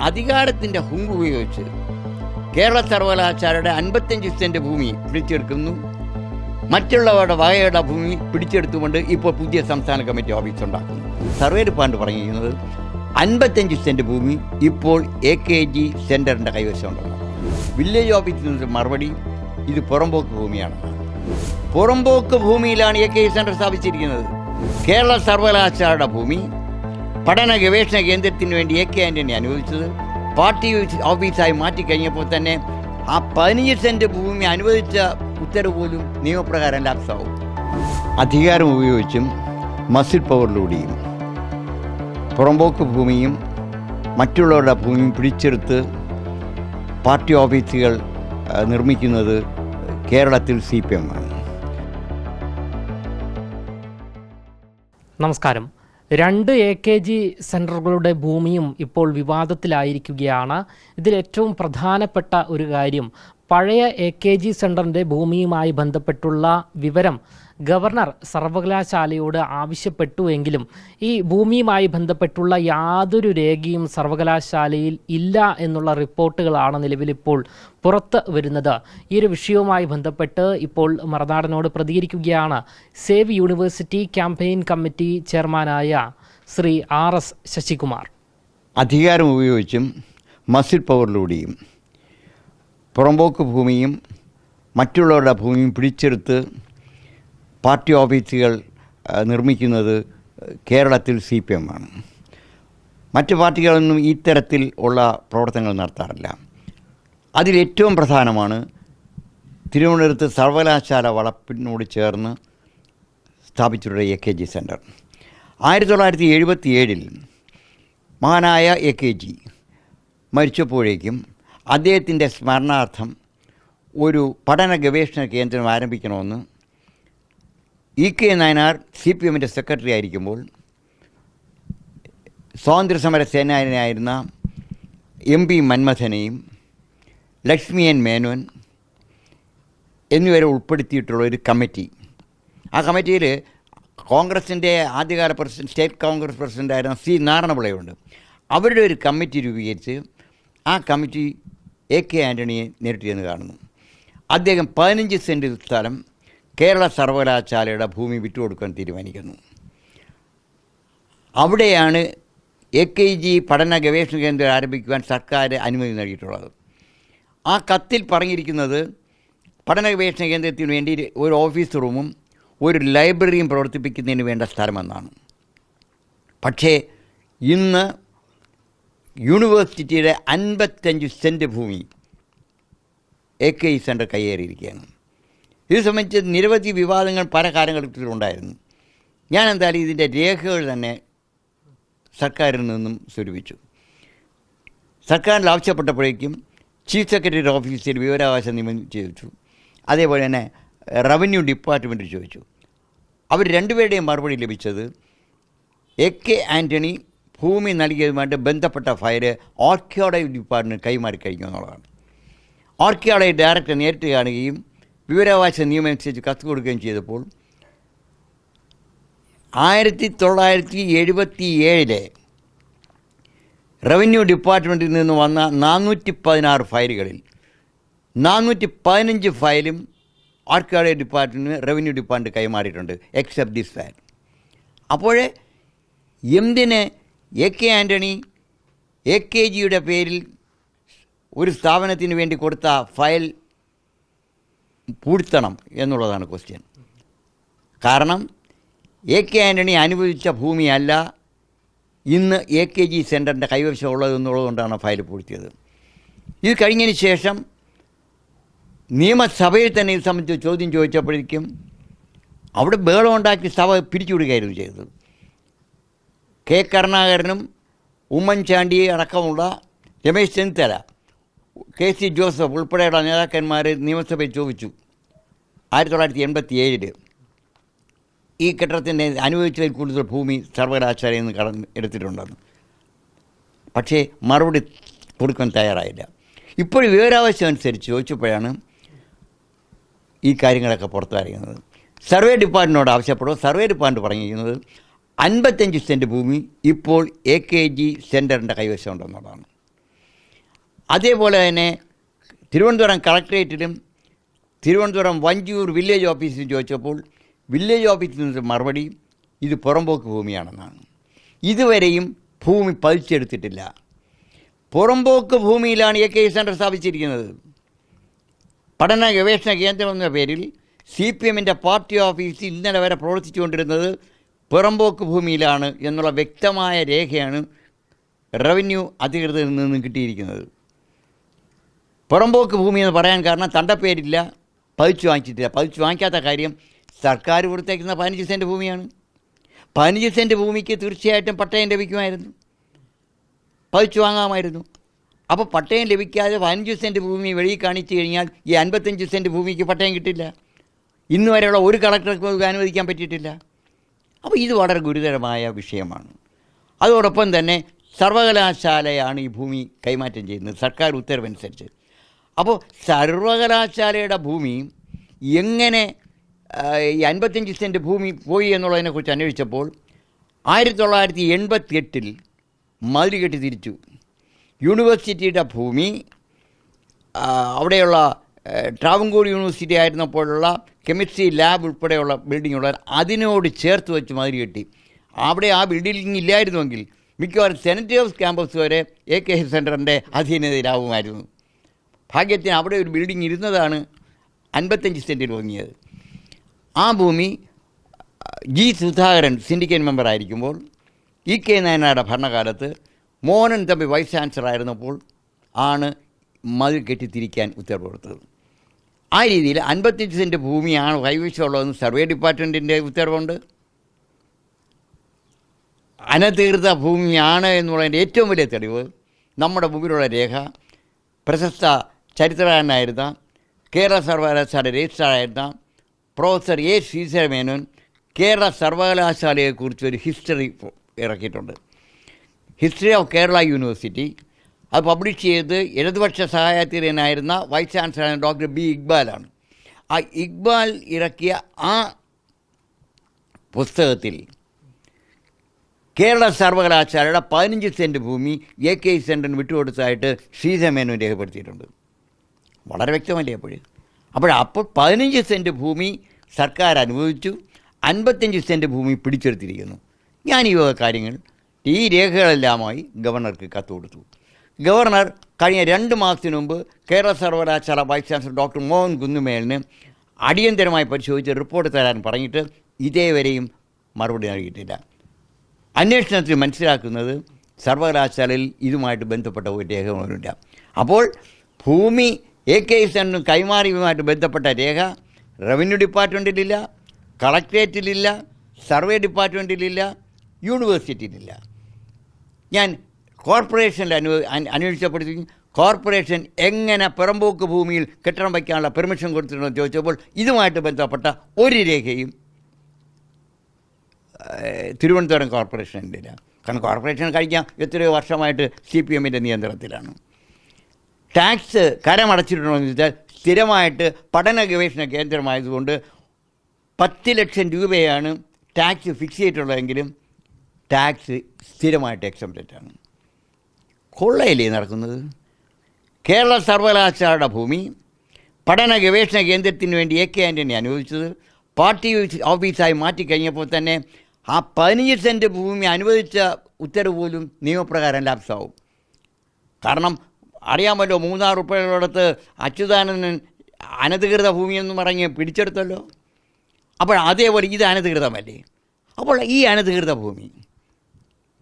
അധികാരത്തിന്റെ ഹുങ്ക് ഉപയോഗിച്ച് കേരള സർവകലാശാലയുടെ അൻപത്തഞ്ച് സെന്റ് ഭൂമി പിടിച്ചെടുക്കുന്നു. മറ്റുള്ളവരുടെ വകയുടെ ഭൂമി പിടിച്ചെടുത്തുകൊണ്ട് ഇപ്പോൾ പുതിയ സംസ്ഥാന കമ്മിറ്റി ഓഫീസ് ഉണ്ടാക്കുന്നു. സർവേ ഡിപ്പാർട്ട്മെന്റ് പറഞ്ഞിരിക്കുന്നത് അൻപത്തഞ്ച് സെന്റ് ഭൂമി ഇപ്പോൾ എ കെ ജി സെന്ററിന്റെ കൈവശമുണ്ടെന്ന് വില്ലേജ് ഓഫീസിൽ നിന്ന് മറുപടി ഇത് പുറമ്പോക്ക് ഭൂമിയാണ് പുറമ്പോക്ക് ഭൂമിയിലാണ് എ കെ ജി സെന്റർ സ്ഥാപിച്ചിരിക്കുന്നത്. കേരള സർവകലാശാലയുടെ ഭൂമി പഠന ഗവേഷണ കേന്ദ്രത്തിന് വേണ്ടി എ കെ ആന്റണി അനുവദിച്ചത്. പാർട്ടി ഓഫീസായി മാറ്റിക്കഴിഞ്ഞപ്പോൾ തന്നെ ആ പതിനഞ്ച് സെന്റ് ഭൂമി അനുവദിച്ച ഉത്തരവ് പോലും നിയമപ്രകാരം ലാപ്സാവും അധികാരം ഉപയോഗിച്ചും മസിൽ പവറിലൂടെയും പുറമ്പോക്ക് ഭൂമിയും മറ്റുള്ളവരുടെ ഭൂമിയും പിടിച്ചെടുത്ത് പാർട്ടി ഓഫീസുകൾ നിർമ്മിക്കുന്നത് കേരളത്തിൽ സി പി എം ആണ്. നമസ്കാരം. രണ്ട് എ കെ ജി സെന്ററുകളുടെ ഭൂമിയും ഇപ്പോൾ വിവാദത്തിലായിരിക്കുകയാണ്. ഇതിൽ ഏറ്റവും പ്രധാനപ്പെട്ട ഒരു കാര്യം പഴയ എ കെ ജി സെന്ററിന്റെ ഭൂമിയുമായി ബന്ധപ്പെട്ടുള്ള വിവരം ഗവർണർ സർവകലാശാലയോട് ആവശ്യപ്പെട്ടുവെങ്കിലും ഈ ഭൂമിയുമായി ബന്ധപ്പെട്ടുള്ള യാതൊരു രേഖയും സർവകലാശാലയിൽ ഇല്ല എന്നുള്ള റിപ്പോർട്ടുകളാണ് നിലവിലിപ്പോൾ പുറത്ത് വരുന്നത്. ഈ ഒരു വിഷയവുമായി ബന്ധപ്പെട്ട് ഇപ്പോൾ മറനാടനോട് പ്രതികരിക്കുകയാണ് സേവ് യൂണിവേഴ്സിറ്റി ക്യാമ്പയിൻ കമ്മിറ്റി ചെയർമാനായ ശ്രീ ആർ എസ് ശശികുമാർ. അധികാരം ഉപയോഗിച്ചും മസിൽ പവറിലൂടെയും പുറമ്പോക്ക് ഭൂമിയും മറ്റുള്ളവരുടെ ഭൂമിയും പിടിച്ചെടുത്ത് പാർട്ടി ഓഫീസുകൾ നിർമ്മിക്കുന്നത് കേരളത്തിൽ സി പി എം ആണ്. മറ്റ് പാർട്ടികളൊന്നും ഇത്തരത്തിൽ ഉള്ള പ്രവർത്തനങ്ങൾ നടത്താറില്ല. അതിലേറ്റവും പ്രധാനമാണ് തിരുവനന്തപുരത്ത് സർവകലാശാല വളപ്പിനോട് ചേർന്ന് സ്ഥാപിച്ചിട്ടുള്ള എ കെ ജി സെന്റർ ആയിരത്തി തൊള്ളായിരത്തി എഴുപത്തി ഏഴിൽ മഹാനായ എ കെ ജി മരിച്ചപ്പോഴേക്കും അദ്ദേഹത്തിന്റെ സ്മരണാർത്ഥം ഒരു പഠന ഗവേഷണ കേന്ദ്രം ആരംഭിക്കണമെന്ന് E K Nayanar C P എമ്മിന്റെ സെക്രട്ടറി ആയിരിക്കുമ്പോൾ സ്വാതന്ത്ര്യസമര സേനാനിയായിരുന്ന എം പി മന്മഥനെയും ലക്ഷ്മി എൻ മേനോൻ എന്നിവരെ ഉൾപ്പെടുത്തിയിട്ടുള്ള ഒരു കമ്മിറ്റി. ആ കമ്മിറ്റിയിൽ കോൺഗ്രസിന്റെ ആദ്യകാല പ്രസിഡന്റ് സ്റ്റേറ്റ് കോൺഗ്രസ് പ്രസിഡന്റായിരുന്ന സി നാരായണപിള്ളയുണ്ട്. അവരുടെ ഒരു കമ്മിറ്റി രൂപീകരിച്ച് ആ കമ്മിറ്റി എ കെ ആന്റണിയെ നേരിട്ട് ചെന്ന് കാണുന്നു. അദ്ദേഹം പതിനഞ്ച് സെന്റ് സ്ഥലം കേരള സർവകലാശാലയുടെ ഭൂമി വിട്ടുകൊടുക്കാൻ തീരുമാനിക്കുന്നു. അവിടെയാണ് എ കെ ജി പഠന ഗവേഷണ കേന്ദ്രം ആരംഭിക്കുവാൻ സർക്കാർ അനുമതി നൽകിയിട്ടുള്ളത്. ആ കത്തിൽ പറഞ്ഞിരിക്കുന്നത് പഠന ഗവേഷണ കേന്ദ്രത്തിന് വേണ്ടി ഒരു ഓഫീസ് റൂമും ഒരു ലൈബ്രറിയും പ്രവർത്തിപ്പിക്കുന്നതിന് വേണ്ട സ്ഥലമെന്നാണ്. പക്ഷേ ഇന്ന് യൂണിവേഴ്സിറ്റിയുടെ അൻപത്തഞ്ച് സെന്റ് ഭൂമി എ കെ ഇ സെന്റർ കയ്യേറിയിരിക്കുകയാണ്. ഇത് സംബന്ധിച്ച് നിരവധി വിവാദങ്ങൾ പല കാലഘട്ടത്തിലുണ്ടായിരുന്നു ഞാൻ എന്തായാലും ഇതിന്റെ രേഖകൾ തന്നെ സർക്കാരിൽ നിന്നും സ്വരൂപിച്ചു. സർക്കാരിൽ ആവശ്യപ്പെട്ടപ്പോഴേക്കും ചീഫ് സെക്രട്ടറിയുടെ ഓഫീസിൽ വിവരാവകാശ നിയമം ചോദിച്ചു അതേപോലെ തന്നെ റവന്യൂ ഡിപ്പാർട്ട്മെന്റ് ചോദിച്ചു. അവർ രണ്ടുപേരുടെയും മറുപടി ലഭിച്ചത് എ കെ ആന്റണി ഭൂമി നൽകിയതുമായിട്ട് ബന്ധപ്പെട്ട ഫയൽ ആർക്കിയോളജി ഡിപ്പാർട്ട്മെന്റ് കൈമാറി കഴിഞ്ഞു എന്നുള്ളതാണ്. ആർക്കിയോളജി ഡയറക്ടർ നേരിട്ട് കാണുകയും വിവരാവകാശ നിയമം അനുസരിച്ച് കത്ത് കൊടുക്കുകയും ചെയ്തപ്പോൾ ആയിരത്തി തൊള്ളായിരത്തി എഴുപത്തി ഏഴിലെ റവന്യൂ ഡിപ്പാർട്ട്മെന്റിൽ നിന്ന് വന്ന നാനൂറ്റി പതിനാറ് ഫയലുകളിൽ നാനൂറ്റി പതിനഞ്ച് ഫയലും ആർക്കിയോളജി ഡിപ്പാർട്ട്മെന്റിന് റവന്യൂ ഡിപ്പാർട്ട്മെന്റ് കൈമാറിയിട്ടുണ്ട് എക്സെപ്റ്റ് ദിസ് ഫയൽ അപ്പോഴേ എന്തിന് A K Antony A K ജിയുടെ പേരിൽ ഒരു സ്ഥാപനത്തിന് വേണ്ടി കൊടുത്ത ഫയൽ പൂഴ്ത്തണം എന്നുള്ളതാണ് ക്വസ്റ്റ്യൻ കാരണം എ കെ ആന്റണി അനുവദിച്ച ഭൂമിയല്ല ഇന്ന് എ കെ ജി സെന്ററിന്റെ കൈവശമുള്ളത് എന്നുള്ളതുകൊണ്ടാണ് ഫയൽ പൂഴ്ത്തിയത്. ഇത് കഴിഞ്ഞതിന് ശേഷം നിയമസഭയിൽ തന്നെ ഇത് സംബന്ധിച്ച് ചോദ്യം ചോദിച്ചപ്പോഴേക്കും അവിടെ ബഹളം ഉണ്ടാക്കി സഭ പിരിച്ചുവിടുകയായിരുന്നു ചെയ്തത്. കെ കരുണാകരനും ഉമ്മൻചാണ്ടി അടക്കമുള്ള രമേശ് ചെന്നിത്തല കെ സി ജോസഫ് ഉൾപ്പെടെയുള്ള നേതാക്കന്മാർ നിയമസഭയിൽ ചോദിച്ചു. ആയിരത്തി തൊള്ളായിരത്തി എൺപത്തി ഏഴിൽ ഈ കെട്ടിടത്തിന്റെ അനുഭവിച്ചതിൽ കൂടുതൽ ഭൂമി സർവകലാശാലയിൽ നിന്ന് കടന്ന് എടുത്തിട്ടുണ്ടെന്ന്. പക്ഷേ മറുപടി കൊടുക്കാൻ തയ്യാറായില്ല. ഇപ്പോൾ വിവരാവശ്യം അനുസരിച്ച് ചോദിച്ചപ്പോഴാണ് ഈ കാര്യങ്ങളൊക്കെ പുറത്തറിയുന്നത്. സർവേ ഡിപ്പാർട്ട്മെന്റിനോട് ആവശ്യപ്പെടുമ്പോൾ സർവേ ഡിപ്പാർട്ട്മെന്റ് പറഞ്ഞിരിക്കുന്നത് അൻപത്തഞ്ച് സെന്റ് ഭൂമി ഇപ്പോൾ എ കെ ജി സെന്ററിന്റെ കൈവശമുണ്ടെന്നുള്ളതാണ്. അതേപോലെ തന്നെ തിരുവനന്തപുരം കളക്ട്രേറ്റിലും തിരുവനന്തപുരം വഞ്ചിയൂർ വില്ലേജ് ഓഫീസിൽ ചോദിച്ചപ്പോൾ വില്ലേജ് ഓഫീസിൽ നിന്ന് മറുപടി ഇത് പുറമ്പോക്ക് ഭൂമിയാണെന്നാണ്. ഇതുവരെയും ഭൂമി പതിച്ചെടുത്തിട്ടില്ല. പുറമ്പോക്ക് ഭൂമിയിലാണ് എ കെ സെന്റർ സ്ഥാപിച്ചിരിക്കുന്നത്. പഠന ഗവേഷണ കേന്ദ്രം എന്ന പേരിൽ സി പി എമ്മിന്റെ പാർട്ടി ഓഫീസ് ഇന്നലെ വരെ പ്രവർത്തിച്ചുകൊണ്ടിരുന്നത് പുറമ്പോക്ക് ഭൂമിയിലാണ് എന്നുള്ള വ്യക്തമായ രേഖയാണ് റവന്യൂ അധികൃതരിൽ നിന്നും കിട്ടിയിരിക്കുന്നത്. പുറമ്പോക്ക് ഭൂമി എന്ന് പറയാൻ കാരണം തന്റെ പേരില്ല പതിച്ചു വാങ്ങിച്ചിട്ടില്ല. പതിച്ചു വാങ്ങിക്കാത്ത കാര്യം സർക്കാർ കൊടുത്തേക്കുന്ന പതിനഞ്ച് സെന്റ് ഭൂമിയാണ്. പതിനഞ്ച് സെന്റ് ഭൂമിക്ക് തീർച്ചയായിട്ടും പട്ടയം ലഭിക്കുമായിരുന്നു. പതിച്ചു വാങ്ങാമായിരുന്നു. അപ്പോൾ പട്ടയം ലഭിക്കാതെ പതിനഞ്ച് സെന്റ് ഭൂമി വെളി കാണിച്ചു കഴിഞ്ഞാൽ ഈ അൻപത്തഞ്ച് സെന്റ് ഭൂമിക്ക് പട്ടയം കിട്ടില്ല. ഇന്ന് വരെയുള്ള ഒരു കളക്ടർക്ക് അനുവദിക്കാൻ പറ്റിയിട്ടില്ല. അപ്പോൾ ഇത് വളരെ ഗുരുതരമായ വിഷയമാണ്. അതോടൊപ്പം തന്നെ സർവകലാശാലയാണ് ഈ ഭൂമി കൈമാറ്റം ചെയ്യുന്നത്. സർക്കാർ ഉത്തരവനുസരിച്ച്. അപ്പോൾ സർവകലാശാലയുടെ ഭൂമി എങ്ങനെ ഈ അൻപത്തഞ്ച് സെന്റ് ഭൂമി പോയി എന്നുള്ളതിനെക്കുറിച്ച് അന്വേഷിച്ചപ്പോൾ ആയിരത്തി തൊള്ളായിരത്തി എൺപത്തി എട്ടിൽ മതിൽ കെട്ടി തിരിച്ചു. യൂണിവേഴ്സിറ്റിയുടെ ഭൂമി അവിടെയുള്ള ട്രാവൻകൂർ യൂണിവേഴ്സിറ്റി ആയിരുന്നപ്പോഴുള്ള കെമിസ്ട്രി ലാബ് ഉൾപ്പെടെയുള്ള ബിൽഡിങ്ങുള്ള അതിനോട് ചേർത്ത് വെച്ച് മതിൽ കെട്ടി. അവിടെ ആ ബിൽഡിംഗ് ഇല്ലായിരുന്നുവെങ്കിൽ മിക്കവാറും സെനറ്റേഴ്സ് ക്യാമ്പസ് വരെ എ കെ സെന്ററിന്റെ അധീനതയിലാവുമായിരുന്നു. ഭാഗ്യത്തിന് അവിടെ ഒരു ബിൽഡിംഗ് ഇരുന്നതാണ് അൻപത്തഞ്ച് സെന്റിൽ വാങ്ങിയത്. ആ ഭൂമി ജി സുധാകരൻ സിൻഡിക്കേറ്റ് മെമ്പർ ആയിരിക്കുമ്പോൾ ഇ കെ നയനാരുടെ ഭരണകാലത്ത് മോഹനൻ തമ്പി വൈസ് ചാൻസലർ ആയിരുന്നപ്പോൾ ആണ് മതിൽ കെട്ടിത്തിരിക്കാൻ ഉത്തരവ് കൊടുത്തത് ആ രീതിയിൽ അൻപത്തഞ്ച് സെന്റ് ഭൂമിയാണ് കൈവശമുള്ളതെന്ന് സർവേ ഡിപ്പാർട്ട്മെന്റിന്റെ ഉത്തരവുണ്ട്. അനധികൃത ഭൂമിയാണ് എന്നുള്ളതിന്റെ ഏറ്റവും വലിയ തെളിവ് നമ്മുടെ മുമ്പിലുള്ള രേഖ പ്രശസ്ത ചരിത്രകാരനായിരുന്ന കേരള സർവകലാശാല രജിസ്ട്രാറായിരുന്ന പ്രൊഫസർ എ ശ്രീധരമേനോൻ കേരള സർവകലാശാലയെക്കുറിച്ച് ഒരു ഹിസ്റ്ററി ഇറക്കിയിട്ടുണ്ട്. History of Kerala university. അത് പബ്ലിഷ് ചെയ്ത് ഇടതുപക്ഷ സഹായത്തിനായിരുന്ന വൈസ് ചാൻസലർ ഡോക്ടർ ബി ഇക്ബാലാണ്. ആ ഇക്ബാൽ ഇറക്കിയ ആ പുസ്തകത്തിൽ കേരള സർവകലാശാലയുടെ പതിനഞ്ച് സെന്റ് ഭൂമി എ കെ സെന്ററിന് വിട്ടുകൊടുത്തതായിട്ട് ശ്രീധമേനു രേഖപ്പെടുത്തിയിട്ടുണ്ട്. വളരെ വ്യക്തമല്ലേ അപ്പോഴ് അപ്പോൾ അപ്പോൾ പതിനഞ്ച് സെന്റ് ഭൂമി സർക്കാർ അനുവദിച്ചു അൻപത്തഞ്ച് സെന്റ് ഭൂമി പിടിച്ചെടുത്തിരിക്കുന്നു. ഞാൻ ഈ വക കാര്യങ്ങൾ ഈ രേഖകളെല്ലാമായി ഗവർണർക്ക് കത്ത് കൊടുത്തു. ഗവർണർ കഴിഞ്ഞ രണ്ട് മാസത്തിന് മുമ്പ് കേരള സർവകലാശാല വൈസ് ചാൻസലർ ഡോക്ടർ മോഹൻ കുന്നുമേലിന് അടിയന്തരമായി പരിശോധിച്ച് റിപ്പോർട്ട് തരാൻ പറഞ്ഞിട്ട് ഇതേവരെയും മറുപടി നൽകിയിട്ടില്ല. അന്വേഷണത്തിൽ മനസ്സിലാക്കുന്നത് സർവകലാശാലയിൽ ഇതുമായിട്ട് ബന്ധപ്പെട്ട ഒരു രേഖകളൊന്നുമില്ല അപ്പോൾ ഭൂമി എ കെ സെന്റും കൈമാറിയുമായിട്ട് ബന്ധപ്പെട്ട രേഖ റവന്യൂ ഡിപ്പാർട്ട്മെന്റിലില്ല കളക്ട്രേറ്റിലില്ല സർവേ ഡിപ്പാർട്ട്മെന്റിലില്ല യൂണിവേഴ്സിറ്റിയിലില്ല. ഞാൻ കോർപ്പറേഷനിൽ അനു അന്വേഷിച്ചപ്പെടുത്തി കോർപ്പറേഷൻ എങ്ങനെ പുറമ്പോക്ക് ഭൂമിയിൽ കെട്ടിടം വയ്ക്കാനുള്ള പെർമിഷൻ കൊടുത്തിട്ടുണ്ടെന്ന് ചോദിച്ചപ്പോൾ ഇതുമായിട്ട് ബന്ധപ്പെട്ട ഒരു രേഖയും തിരുവനന്തപുരം കോർപ്പറേഷനില്ല കാരണം കോർപ്പറേഷൻ കഴിഞ്ഞ എത്രയോ വർഷമായിട്ട് സി പി എമ്മിന്റെ നിയന്ത്രണത്തിലാണ്. ടാക്സ് കരമടച്ചിട്ടുണ്ടോ എന്ന് ചോദിച്ചാൽ സ്ഥിരമായിട്ട് പഠന ഗവേഷണ കേന്ദ്രമായതുകൊണ്ട് പത്ത് ലക്ഷം രൂപയാണ് ടാക്സ് ഫിക്സ് ചെയ്തിട്ടുള്ളതെങ്കിലും ടാക്സ് സ്ഥിരമായിട്ട് എക്സംപ്റ്റഡ് കൊള്ളയിലേ നടക്കുന്നത്? കേരള സർവകലാശാലയുടെ ഭൂമി പഠന ഗവേഷണ കേന്ദ്രത്തിന് വേണ്ടി എ കെ ആന്റണി അനുവദിച്ചത് പാർട്ടി ഓഫീസായി മാറ്റിക്കഴിഞ്ഞപ്പോൾ തന്നെ ആ പതിനഞ്ച് സെന്റ് ഭൂമി അനുവദിച്ച ഉത്തരവ് പോലും നിയമപ്രകാരം ലാപ്സാവും കാരണം അറിയാമല്ലോ മൂന്നാർ ഉൾപ്പെടെയുള്ളിടത്ത് അച്യുതാനന്ദൻ അനധികൃത ഭൂമിയെന്ന് പറഞ്ഞ് പിടിച്ചെടുത്തല്ലോ. അപ്പോൾ അതേപോലെ ഇത് അനധികൃതമല്ലേ? അപ്പോൾ ഈ അനധികൃത ഭൂമി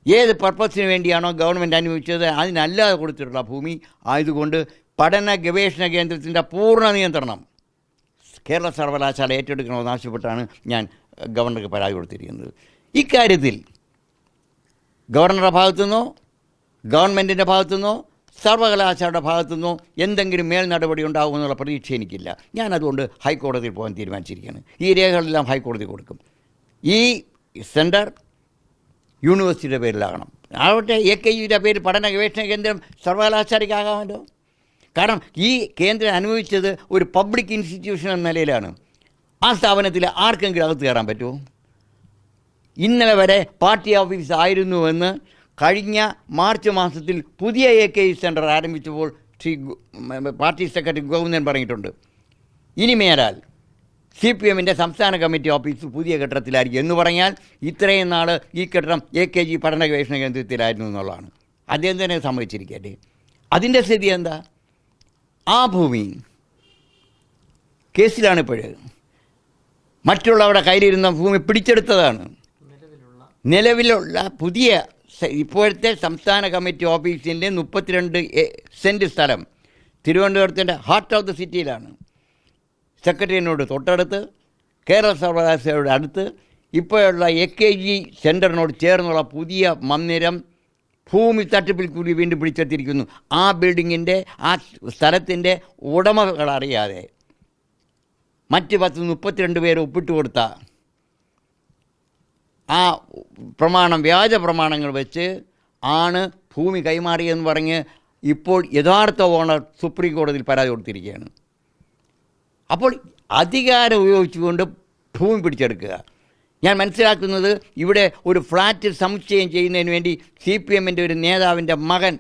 ഏത് പർപ്പസിന് വേണ്ടിയാണോ ഗവൺമെന്റ് അനുവദിച്ചത് അതിനല്ലാതെ കൊടുത്തിട്ടുള്ള ഭൂമി ആയതുകൊണ്ട് പഠന ഗവേഷണ കേന്ദ്രത്തിന്റെ പൂർണ നിയന്ത്രണം കേരള സർവകലാശാല ഏറ്റെടുക്കണമെന്ന് ആവശ്യപ്പെട്ടാണ് ഞാൻ ഗവർണർക്ക് പരാതി കൊടുത്തിരിക്കുന്നത്. ഇക്കാര്യത്തിൽ ഗവർണറുടെ ഭാഗത്തുനിന്നോ ഗവൺമെന്റിന്റെ ഭാഗത്തുനിന്നോ സർവകലാശാലയുടെ ഭാഗത്തുനിന്നോ എന്തെങ്കിലും മേൽ നടപടി ഉണ്ടാകുമെന്നുള്ള പ്രതീക്ഷ എനിക്കില്ല. ഞാനതുകൊണ്ട് ഹൈക്കോടതിയിൽ പോകാൻ തീരുമാനിച്ചിരിക്കുകയാണ്. ഈ രേഖകളെല്ലാം ഹൈക്കോടതി കൊടുക്കും. ഈ സെന്റർ യൂണിവേഴ്സിറ്റിയുടെ പേരിലാകണം. ആവട്ടെ എ കെ യുടെ പേര് പഠന ഗവേഷണ കേന്ദ്രം സർവകലാശാലയ്ക്കാകാമല്ലോ. കാരണം ഈ കേന്ദ്രം അനുഭവിച്ചത് ഒരു പബ്ലിക് ഇൻസ്റ്റിറ്റ്യൂഷൻ എന്ന നിലയിലാണ്. ആ സ്ഥാപനത്തിൽ ആർക്കെങ്കിലും അകത്ത് കയറാൻ പറ്റുമോ? ഇന്നലെ വരെ പാർട്ടി ഓഫീസ് ആയിരുന്നുവെന്ന് കഴിഞ്ഞ മാർച്ച് മാസത്തിൽ പുതിയ എ കെ സെന്റർ ആരംഭിച്ചപ്പോൾ ശ്രീ പാർട്ടി സെക്രട്ടറി ഗോവിന്ദൻ പറഞ്ഞിട്ടുണ്ട്. ഇനി മേലാൽ സി പി എമ്മിന്റെ സംസ്ഥാന കമ്മിറ്റി ഓഫീസ് പുതിയ കെട്ടിടത്തിലായിരിക്കും എന്ന് പറഞ്ഞാൽ ഇത്രയും നാൾ ഈ കെട്ടിടം എ കെ ജി പഠന ഗവേഷണ കേന്ദ്രത്തിലായിരുന്നു എന്നുള്ളതാണ്. അദ്ദേഹം തന്നെ സമ്മതിച്ചിരിക്കട്ടെ. അതിന്റെ സ്ഥിതി എന്താ? ആ ഭൂമി കേസിലാണ് ഇപ്പോഴ് മറ്റുള്ളവരുടെ കയ്യിലിരുന്ന ഭൂമി പിടിച്ചെടുത്തതാണ്. നിലവിലുള്ള പുതിയ ഇപ്പോഴത്തെ സംസ്ഥാന കമ്മിറ്റി ഓഫീസിന്റെ മുപ്പത്തിരണ്ട് സെന്റ് സ്ഥലം തിരുവനന്തപുരത്തിന്റെ ഹാർട്ട് ഓഫ് ദി സിറ്റിയിലാണ് സെക്രട്ടറിയനോട് തൊട്ടടുത്ത് കേരള സർവകലാശാലയുടെ അടുത്ത് ഇപ്പോഴുള്ള എ കെ ജി സെന്ററിനോട് ചേർന്നുള്ള പുതിയ മന്ദിരം ഭൂമി തട്ടിപ്പിൽ കൂടി വീണ്ടും പിടിച്ചെത്തിയിരിക്കുന്നു ആ ബിൽഡിങ്ങിന്റെ ആ സ്ഥലത്തിന്റെ ഉടമകൾ അറിയാതെ. മറ്റ് പത്ത് മുപ്പത്തിരണ്ട് പേരെ ഒപ്പിട്ട് കൊടുത്ത ആ പ്രമാണം വ്യാജ പ്രമാണങ്ങൾ വെച്ച് ആണ് ഭൂമി കൈമാറിയെന്ന് പറഞ്ഞ് ഇപ്പോൾ യഥാർത്ഥ ഓണർ സുപ്രീം കോടതിയിൽ പരാതി കൊടുത്തിരിക്കുകയാണ്. അപ്പോൾ അധികാരം ഉപയോഗിച്ചുകൊണ്ട് ഭൂമി പിടിച്ചെടുക്കുക. ഞാൻ മനസ്സിലാക്കുന്നത് ഇവിടെ ഒരു ഫ്ലാറ്റ് സമുച്ചയം ചെയ്യുന്നതിന് വേണ്ടി സി പി എമ്മിന്റെ ഒരു നേതാവിന്റെ മകൻ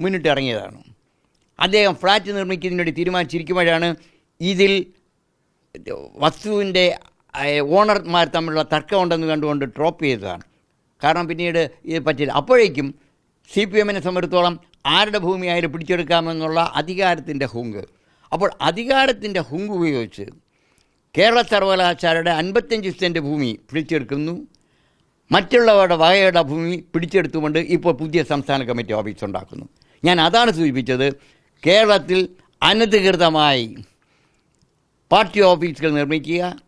മുന്നിട്ടിറങ്ങിയതാണ് അദ്ദേഹം ഫ്ലാറ്റ് നിർമ്മിക്കുന്നതിന് വേണ്ടി തീരുമാനിച്ചിരിക്കുമ്പോഴാണ് ഇതിൽ വസ്തുവിന്റെ ഓണർമാർ തമ്മിലുള്ള തർക്കമുണ്ടെന്ന് കണ്ടുകൊണ്ട് ഡ്രോപ്പ് ചെയ്തതാണ്. കാരണം പിന്നീട് ഇത് പറ്റില്ല. അപ്പോഴേക്കും സി പി എമ്മിനെ സംബന്ധിച്ചിടത്തോളം ആരുടെ ഭൂമിയായാലും പിടിച്ചെടുക്കാമെന്നുള്ള അധികാരത്തിന്റെ ഹുങ്ക്. അപ്പോൾ അധികാരത്തിന്റെ ഹുങ്ക് ഉപയോഗിച്ച് കേരള സർവകലാശാലയുടെ അൻപത്തഞ്ച് സെന്റ് ഭൂമി പിടിച്ചെടുക്കുന്നു. മറ്റുള്ളവരുടെ വകയുടെ ഭൂമി പിടിച്ചെടുത്തുകൊണ്ട് ഇപ്പോൾ പുതിയ സംസ്ഥാന കമ്മിറ്റി ഓഫീസ് ഉണ്ടാക്കുന്നു. ഞാൻ അതാണ് സൂചിപ്പിച്ചത്. കേരളത്തിൽ അനധികൃതമായി പാർട്ടി ഓഫീസുകൾ നിർമ്മിക്കുക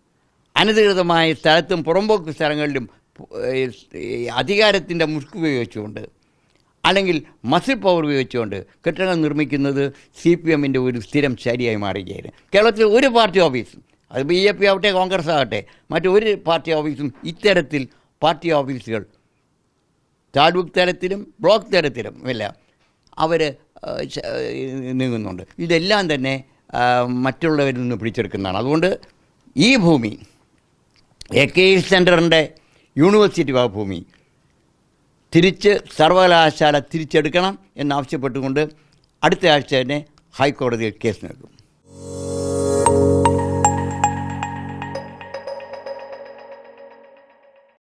അനധികൃതമായ സ്ഥലത്തും പുറമ്പോക്ക് സ്ഥലങ്ങളിലും അധികാരത്തിന്റെ മുഷ്ക് ഉപയോഗിച്ചുകൊണ്ട് അല്ലെങ്കിൽ മസിൽ പവർ ഉപയോഗിച്ചുകൊണ്ട് കെട്ടിടങ്ങൾ നിർമ്മിക്കുന്നത് സി പി എമ്മിന്റെ ഒരു സ്ഥിരം ശരിയായി മാറുകയായിരുന്നു കേരളത്തിൽ ഒരു പാർട്ടി ഓഫീസും അത് ബി ജെ പി ആവട്ടെ കോൺഗ്രസ് ആവട്ടെ മറ്റൊരു പാർട്ടി ഓഫീസും ഇത്തരത്തിൽ പാർട്ടി ഓഫീസുകൾ താലൂക്ക് തലത്തിലും ബ്ലോക്ക് തലത്തിലും എല്ലാം അവർ നീങ്ങുന്നുണ്ട്. ഇതെല്ലാം തന്നെ മറ്റുള്ളവരിൽ നിന്ന് പിടിച്ചെടുക്കുന്നതാണ്. അതുകൊണ്ട് ഈ ഭൂമി എ കെ ഇ സെന്ററിന്റെ യൂണിവേഴ്സിറ്റി വകഭൂമി തിരിച്ച് സർവകലാശാല തിരിച്ചെടുക്കണം എന്നാവശ്യപ്പെട്ടുകൊണ്ട് അടുത്ത ആഴ്ച തന്നെ ഹൈക്കോടതിയിൽ കേസ് നൽകും.